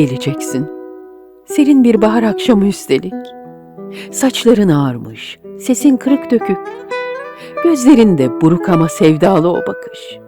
geleceksin. Serin bir bahar akşamı üstelik. Saçların ağarmış, sesin kırık dökük. Gözlerinde buruk ama sevdalı o bakış.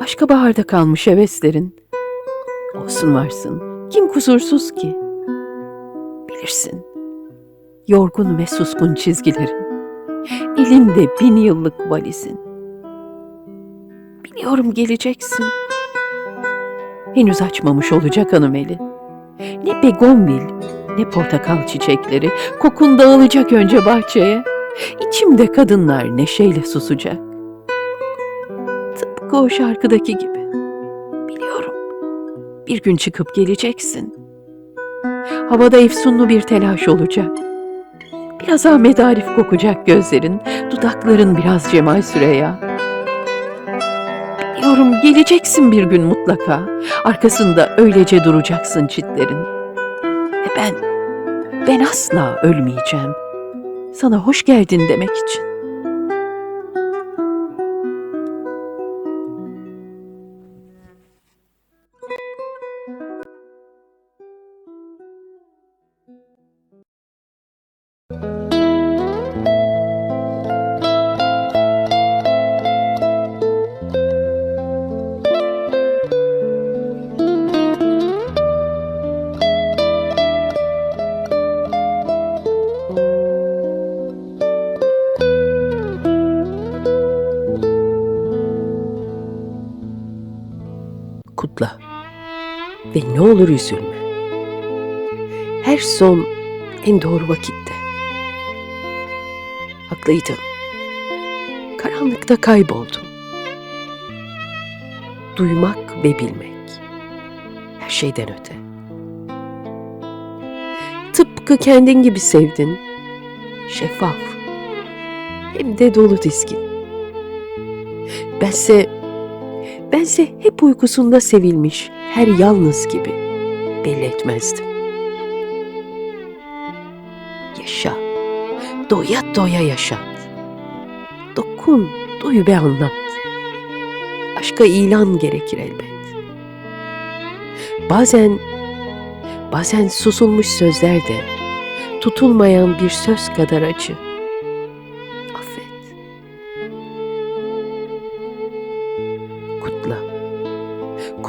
Başka baharda kalmış heveslerin. Olsun varsın, kim kusursuz ki? Bilirsin, yorgun ve suskun çizgilerin. Elinde bin yıllık valizin. Biliyorum geleceksin. Henüz açmamış olacak hanım eli. Ne begonvil, ne portakal çiçekleri, kokun dağılacak önce bahçeye. İçimde kadınlar neşeyle susacak. Tıpkı o şarkıdaki gibi. Biliyorum, bir gün çıkıp geleceksin. Havada efsunlu bir telaş olacak. Biraz Ahmet Arif kokacak gözlerin, dudakların biraz Cemal Süreya. Biliyorum geleceksin bir gün mutlaka. Arkasında öylece duracaksın çitlerin. Ve ben, ben asla ölmeyeceğim. Sana hoş geldin demek için. Ve ne olur üzülme. Her son en doğru vakitte. Haklıydın. Karanlıkta kayboldum. Duymak ve bilmek. Her şeyden öte. Tıpkı kendin gibi sevdin. Şeffaf. Hem de dolu dizgin. Bense Bense hep uykusunda sevilmiş, her yalnız gibi belli etmezdim. Yaşa, doya doya yaşat. Dokun, duy ve anlat. Aşka ilan gerekir elbet. Bazen, bazen susulmuş sözler de tutulmayan bir söz kadar acı.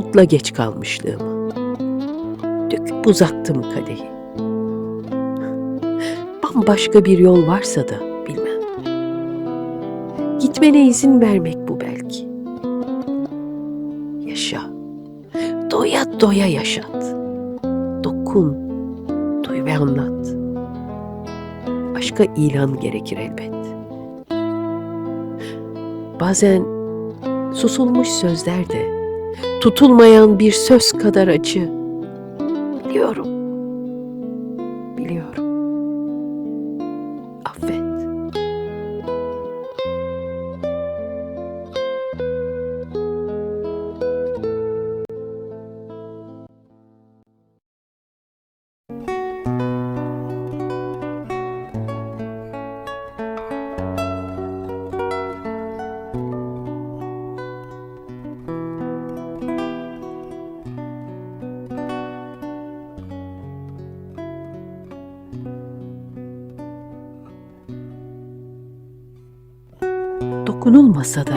Kutla geç kalmışlığımı. Döküp uzattım kadehi. Bambaşka bir yol varsa da bilmem. Gitmene izin vermek bu belki. Yaşa. Doya doya yaşat. Dokun. Duy ve anlat. Aşka ilan gerekir elbet. Bazen susulmuş sözler de tutulmayan bir söz kadar acı. Biliyorum. Dokunulmasa da,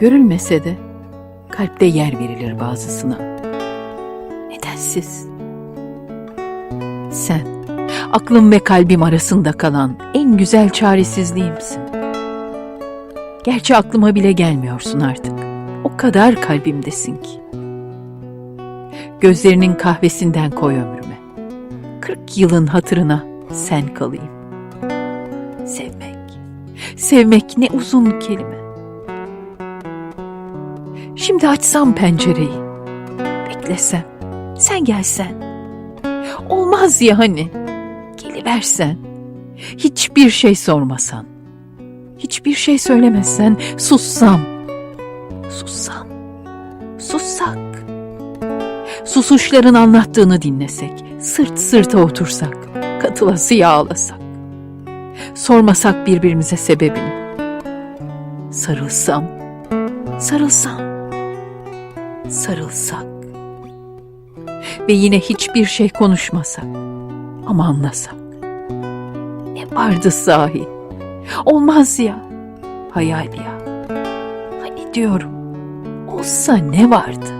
görülmese de kalpte yer verilir bazısına. Nedensiz. Sen, aklım ve kalbim arasında kalan en güzel çaresizliğimsin. Gerçi aklıma bile gelmiyorsun artık. O kadar kalbimdesin ki. Gözlerinin kahvesinden koy ömrüme. Kırk yılın hatırına sen kalayım. Sevmek, ne uzun kelime. Şimdi açsam pencereyi, beklesem, sen gelsen. Olmaz ya hani, geliversen, hiçbir şey sormasan, hiçbir şey söylemesen, sussam, sussam, sussak. Susuşların anlattığını dinlesek, sırt sırta otursak, katılasıya ağlasak. Sormasak birbirimize sebebini. Sarılsam, sarılsam, sarılsak. ve yine hiçbir şey konuşmasak ama anlasak. Ne vardı sahi? Olmaz ya. Hayal ya. Hani diyorum. Olsa ne vardı?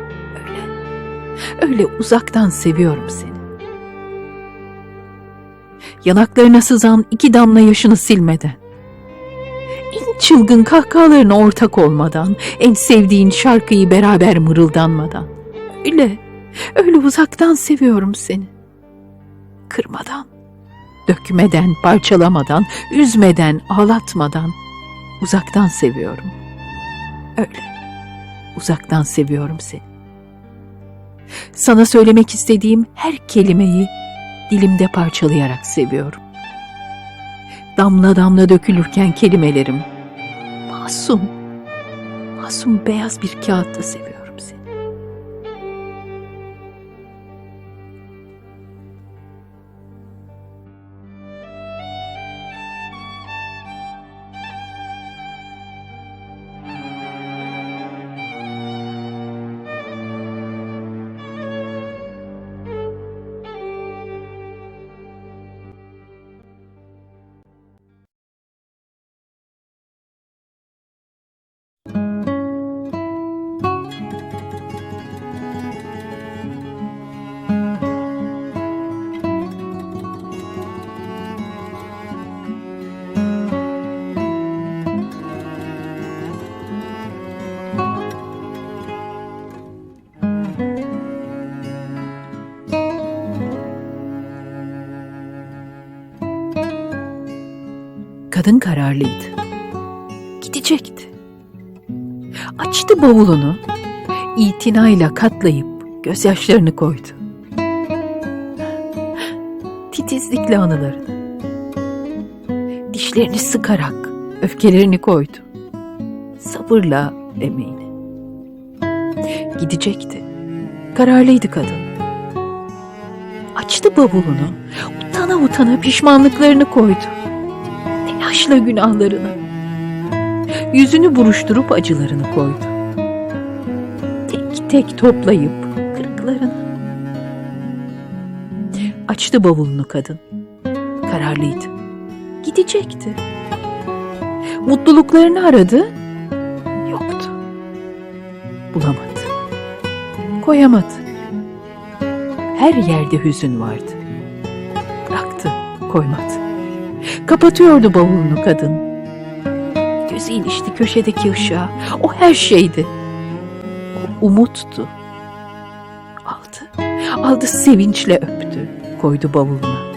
Öyle, uzaktan seviyorum seni. Yanaklarına sızan iki damla yaşını silmeden, en çılgın kahkahalarına ortak olmadan, en sevdiğin şarkıyı beraber mırıldanmadan. Öyle, öyle uzaktan seviyorum seni. Kırmadan, dökmeden, parçalamadan, üzmeden, ağlatmadan uzaktan seviyorum. Öyle, uzaktan seviyorum seni. Sana söylemek istediğim her kelimeyi dilimde parçalayarak seviyorum. Damla damla dökülürken kelimelerim masum, masum beyaz bir kağıtta seviyorum Kadın kararlıydı. Gidecekti. Açtı bavulunu, itinayla katlayıp gözyaşlarını koydu. Titizlikle anılarını. Dişlerini sıkarak öfkelerini koydu. Sabırla emeğini. Gidecekti. Kararlıydı kadın. Açtı bavulunu, utana utana pişmanlıklarını koydu telaşla günahlarını. Yüzünü buruşturup acılarını koydu. Tek tek toplayıp kırıklarını. Açtı bavulunu kadın. Kararlıydı. Gidecekti. Mutluluklarını aradı. Yoktu. Bulamadı. Koyamadı. Her yerde hüzün vardı. Bıraktı, koymadı. Kapatıyordu bavulunu kadın. Gözü ilişti köşedeki ışığa. O her şeydi. O umuttu. Aldı. Aldı sevinçle öptü. Koydu bavuluna.